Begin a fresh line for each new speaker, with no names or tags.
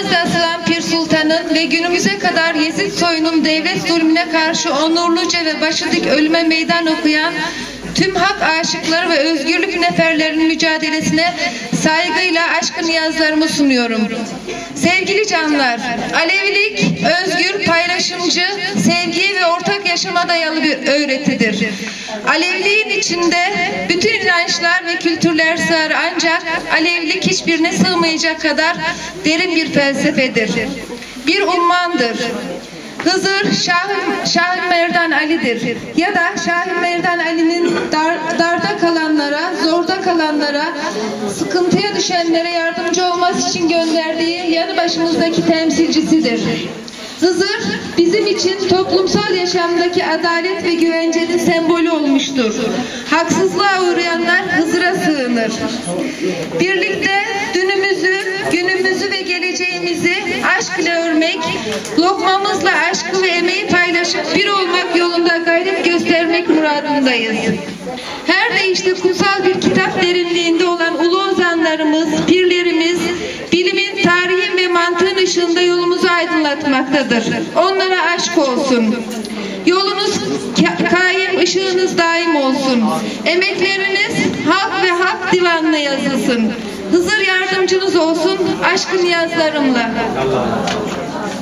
Yılmaz'da asılan Pir Sultan'ın ve günümüze kadar Yezid soyunun devlet zulmüne karşı onurluca ve başı dik ölüme meydan okuyan tüm hak aşıkları ve özgürlük neferlerinin mücadelesine saygıyla aşkı niyazlarımı sunuyorum. Sevgili canlar, Alevilik özgür, paylaşımcı, yaşama dayalı bir öğretidir. Aleviliğin içinde bütün inançlar ve kültürler sığar ancak Alevilik hiçbirine sığmayacak kadar derin bir felsefedir. Bir ummandır. Hızır Şah, Şah Merdan Ali'dir. Ya da Şah Merdan Ali'nin dar, darda kalanlara, zorda kalanlara, sıkıntıya düşenlere yardımcı olması için gönderdiği yanı başımızdaki temsilcisidir. Hızır bizim için toplumsal yaşamdaki adalet ve güvencenin sembolü olmuştur. Haksızlığa uğrayanlar Hızır'a sığınır. Birlikte dünümüzü, günümüzü ve geleceğimizi aşk ile örmek, lokmamızla aşkı ve emeği paylaşıp bir olmak yolunda gayret göstermek muradındayız. Her deyişte kutsal bir kitap derinliğinde olan ulu ozanlarımız, ışığında yolumuzu aydınlatmaktadır. Onlara aşk olsun. Yolunuz ka- kaim, ışığınız daim olsun. Emekleriniz halk ve halk divanına yazılsın. Hızır yardımcınız olsun, aşkın yazlarımla.